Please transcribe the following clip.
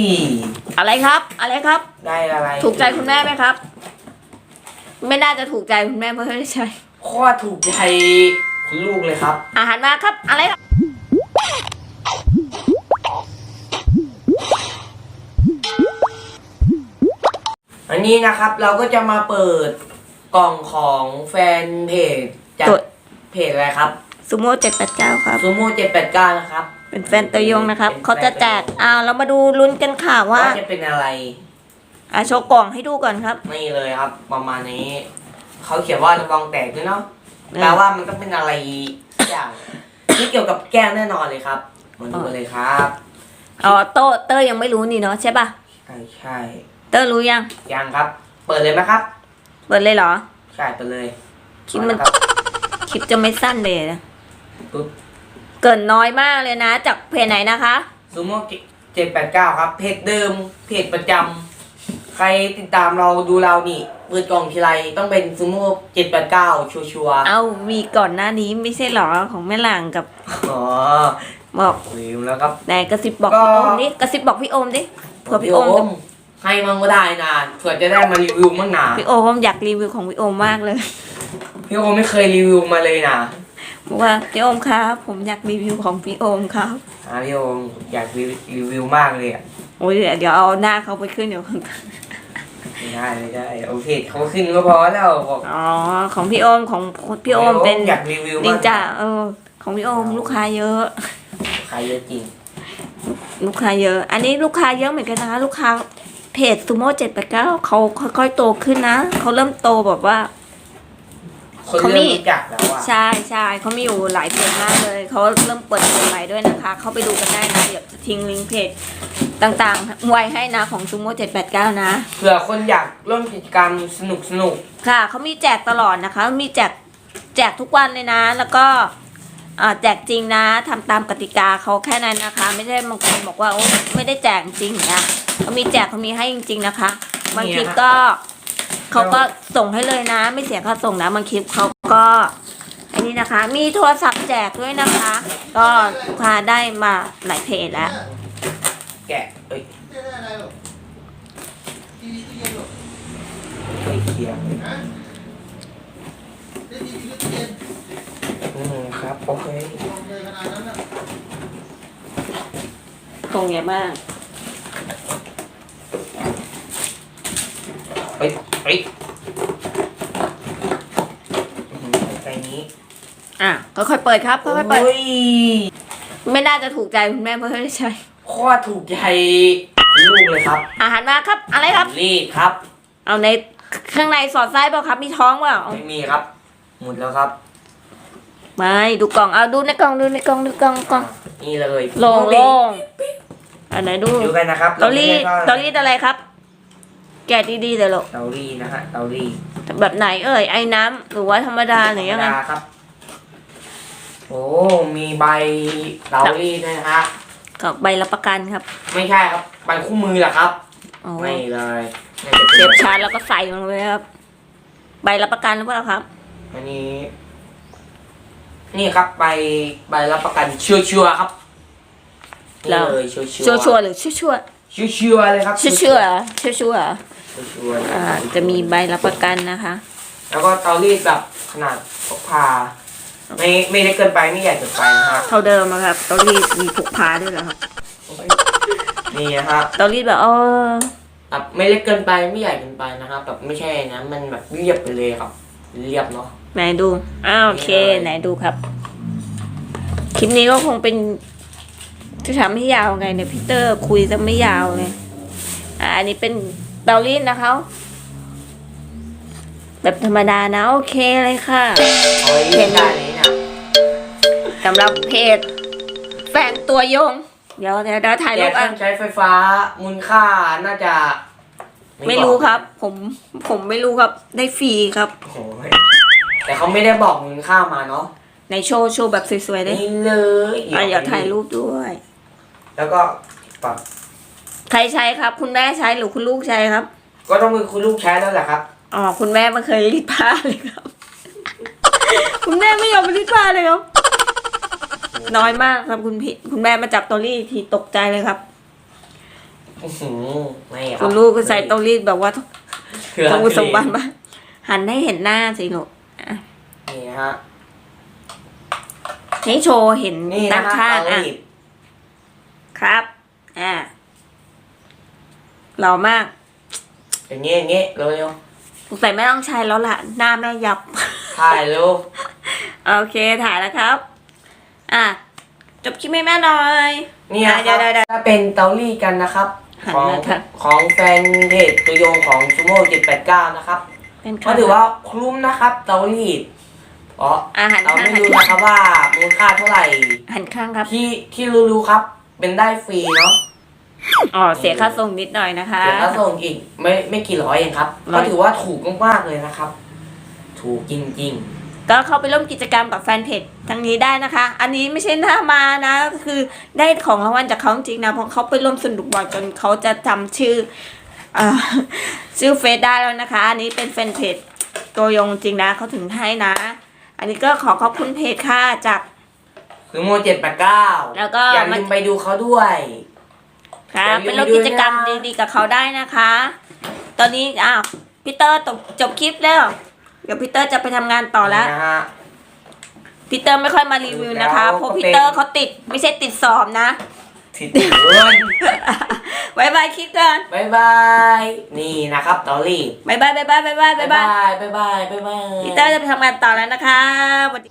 อีอะไรครับ อะไรครับ ได้อะไร ถูกใจคุณแม่ไหมครับ ไม่น่าจะถูกใจคุณแม่เพราะไม่ได้ใช่โคตรถูกใจคุณลูกเลยครับ อาหารมาครับ อะไรครับอันนี้นะครับเราก็จะมาเปิดกล่องของแฟนเพจจากตัวเพจอะไรครับ ซูโม่เจ็ดแปดเก้าครับ ซูโม่เจ็ดแปดเก้านะครับ เป็นแฟนตัวยงนะครับเป็นแฟนเขาจะแจกอ้าวเรามาดูลุ้นกันค่ะว่าว่าจะเป็นอะไร อะโชว์กล่องให้ดูก่อนครับ นี่เลยครับ ประมาณนี้ เขาเขียนว่าระวังแตกด้วยเนาะเออ แปลว่ามันต้องเป็นอะไรสักอย่าง ที่เกี่ยวกับแก้วแน่นอนเลยครับมาดูกันเลยครับอ๋อโตเตอร์ยังไม่รู้นี่เนาะใช่ป่ะ ใช่ใช่เตอร์รู้ยัง ยังครับ เปิดเลยไหมครับ เปิดเลยเหรอ ใช่เปิดเลยคลิปมันครับคลิปจะไม่สั้นเลยนะ ปุ๊บเกินน้อยมากเลยนะ จากเพจไหนนะคะ ซูโม่เจ็ดแปดเก้าครับ เพจเดิม เพจประจำใครติดตามเราดูเรานี่เปิดกล่องทีไรต้องเป็นซูโม่เจ็ดแปดเก้าชัวร์เอามีก่อนหน้านี้ไม่ใช่เหรอของแม่หลังกับๆอ๋อบอกลืมแล้วครับ ไหนกระซิบบอกก็พี่โอมดิกระซิบบอกพี่โอมดิเผื่อพี่โอมจะให้มั่งก็ได้นะเผื่อจะได้มารีวิวมั่งนะพี่โอมอยากรีวิวของพี่โอมมากเลย พี่โอไม่เคยรีวิวมาเลยนะ บอกว่าพี่โอมครับ ผมอยากรีวิวของพี่โอมครับอ่าพี่โออยากรีวิวมากเลยอะโอ้ยเดี๋ยวเอาหน้าเขาไปขึ้นเดี๋ยวไม่ได้ไม่ได้โอเคเขาขึ้นก็พอแล้วบอกอ๋อของพี่โอมของพี่โอมเป็นอยากรีวิวนิมานกจาเออ ของพี่โอมลูกค้าเยอะใครเยอะจริง ลูกค้าเยอะ อันนี้ลูกค้าเยอะเหมือนกันนะคะ ลูกค้าเพจซูโม่เจ็ดแปดเก้าเขาค่อยๆโตขึ้นนะเขาเริ่มโตแบบว่า คนเขาเริ่มีมรู้จักแล้วอะใช่ใช่เขามีอยู่หลายเพจมากเลย เขาเริ่มเปิดเพจใหม่ด้วยนะคะ เข้าไปดูกันได้นะเดี๋ยวจะทิ้งลิงก์เพจต่างๆ ไว้ให้นะของซูโม่เจ็ดแปดเก้านะ เผื่อคนอยากร่วมกิจกรรมสนุกสนุกค่ะเขามีแจกตลอดนะคะ มีแจกแจกทุกวันเลยนะ แล้วก็อ่าแจกจริงนะทำตามกติกาเขาแค่นั้นนะคะ ไม่ใช่บางคนบอกว่าโอ้ไม่ได้แจกจริงนะเขามีแจกเขามีให้จริง ๆนะคะ บางคลิปก็ เขาก็ส่งให้เลยนะ ไม่เสียค่าส่งนะบางคลิปเขาก็อันนี้นะคะ มีโทรศัพท์แจกด้วยนะคะ ก็ลูกค้าได้มาหลายเพจแล้ว แกะเอ้ยไม่ได้อะไรหรอกทีวีตู้เย็นหรอกช่วยเคลียร์ฮะได้ทีวีตู้เย็นอืมครับโอเคลองเลยขนาดนั้นน่ะตรงใหญ่มากเฮ้ย เฮ้ยอืมใส่นี้อะค่อยๆเปิดครับค่อยๆเปิด โอ้ยไม่น่าจะถูกใจคุณแม่เพราะไม่ได้ใช้โคตรถูกใจคุณลูกเลยครับอาหารมาครับอะไรครับรีดครับ เอาในข้างในสอดไส้เปล่าครับ มีท้องเปล่าไม่มีครับ หมดแล้วครับไม่ดูกล่องเอาดูในกล่องดูในกล่องดูกล่องกล่องนี่เลยโล่งโล่งอันไหนดูดูกันนะครับเตารีดเตารีดอะไรครับ แกะดีๆเลยลูกเตารีดนะฮะเตารีดแบบไหนเอ่ยไอ้น้ำหรือว่าธรรมดาหรือยังไง ธรรมดาครับ โอ้มีใบเตารีดด้วยนะฮะกับใบรับประกันครับไม่ใช่ครับใบคู่มือแหละครับโอ้ไม่เลยน่าจะเสีเป็ยบนชาร์จแล้วก็ใส่มันเลยครับ ใบรับประกันหรือเปล่าครับ อันนี้ นี่ครับใบใบรับประกันชัวชัวร์ๆครับนี่แล้วเลยชัวชัวชัวร์ชัวร์ๆหรือชัวชัวร์ชัวชัวร์ๆเลยครับชัวชัวร์ๆชัวชัวร์ชัวชัวร์ๆๆ อ่าจะมีใบรับประกันนะคะ แล้วก็เตารีดแบบขนาดพกพา ไม่ไม่เล็กเกินไปไม่ใหญ่เกินไปนะฮะเท่าเดิมอะครับเตารีดมีพกพาด้วยเหรอครับนี่นะฮะเตารีดแบบเออแบบไม่เล็กเกินไปไม่ใหญ่เกินไปนะครับแบบไม่ใช่นะ มันแบบเรียบไปเลยครับ เรียบเนาะไหนดูอ้าวโอเคนี่เลยไหนดูครับ คลิปนี้ก็คงเป็นจะทำให้ยาวไงเนี่ยพี่เตอร์คุยจะไม่ยาวเลยอ่าอันนี้เป็น เตารีดนะคะ แบบธรรมดานะ โอเคเลยค่ะเอาไว้เห็นได้เลยนะสำหรับเพจแฟนตัวยง เดี๋ยวเดี๋ยวเดี๋ยวถ่ายแต่รูปเครื่อะองใช้ไฟฟ้ามูลค่าน่าจะไม่อกรู้ครับ ผมผมไม่รู้ครับ ได้ฟรีครับ โอ้โหแต่เขาไม่ได้บอกมูลค่ามาเนาะในโชว์โชว์แบบสวยๆได้นี่เลยอะเดี๋ยวถ่ายรูปด้วย แล้วก็ปรับ ใครใช้ครับ คุณแม่ใช้หรือคุณลูกใช้ครับ ก็ต้องเป็นคุณลูกใช้แล้วแหละครับ อ๋อคุณแม่ไม่เคยรีดผ้าเลยครับ คุณแม่ไม่ยอมรีดผ้าเลยครับ น้อยมากครับคุณพี่คุณแม่มาจับตัวรีดทีตกใจเลยครับ อื้อหือไม่ครับคุณลูกก็ใส่เตารีดแบบว่าคือต้องสมบัติบ้านหันให้เห็นหน้าสิลูกอะนี่นะฮะให้โชว์เห็นนี่ด้านะนฮะข้างเตาอะ รีด ครับ อ่า หล่อมากอย่างเงี้ยอย่างเงี้ยเร็วสงสัยไม่ต้องใช้แล้วล่ะ หน้าแม่ยับ ๆถ่ายเร็วโอเคถ่ายแล้วครับ อะ จบคลิปให้แม่หน่อยนี่นะคเดี๋รัยวบเดี๋ยวเดี๋ยวถ้าเป็นเตารีดกันนะครับ หันของมาค่ะ ของแฟนเพจตัวยงของซูโม่789 นะครับเป็นก็ถือว่าคุ้มนะครับเตารีดเพราะอาหารเราข้างไม่หันรู้นะครับว่ามูลค่าเท่าไหร่ หันข้างครับ ที่ที่รู้ๆครับ เป็นได้ฟรีเนาะ อ๋อเสียค่าส่งนิดหน่อยนะคะเดี๋ยวก็ส่งอีกไม่ไม่กี่ร้อยเองครับร้ก็อย ถือว่าถูกมากๆเลยนะครับ ถูกจริง ก็เข้าไปร่วมกิจกรรมกับแฟนเพจทางนี้ได้นะคะ อันนี้ไม่ใช่หน้ามานะก็คือได้ของรางวัลจากเขาจริงๆนะเพราะเขาไปร่วมสนุกบ่อยจนเขาจะจำชื่อเอ่อชื่อเฟซได้แล้วนะคะ อันนี้เป็นแฟนเพจตัวยงจริงนะเขาถึงให้นะ อันนี้ก็ขอขอบคุณเพจค่ะจากๆซูโม่789แล้วก็อย่ามาลืมไปดูเขาด้วย ค่ะอย่าลืมเป็นร่วมกิจกรรมดีๆกับเขาได้นะคะ ตอนนี้อ้าวพีเตอร์จบจบคลิปแล้ว เดี๋ยวพีเตอร์จะไปทำงานต่อแล้วนะฮะ พีเตอร์ไม่ค่อยมารีวิวนะคะแล้วเพราะก็พีเป็นเตอร์เขาติดไม่ใช่ติดสอบนะ ทิดเพื่อนบายบายคลิปกันบายบาย นี่นะครับเตารีดบายบายบายบายบายบายบายบายบายบายบายบาย พีเตอร์จะไปทำงานต่อแล้วนะคะสวัสดี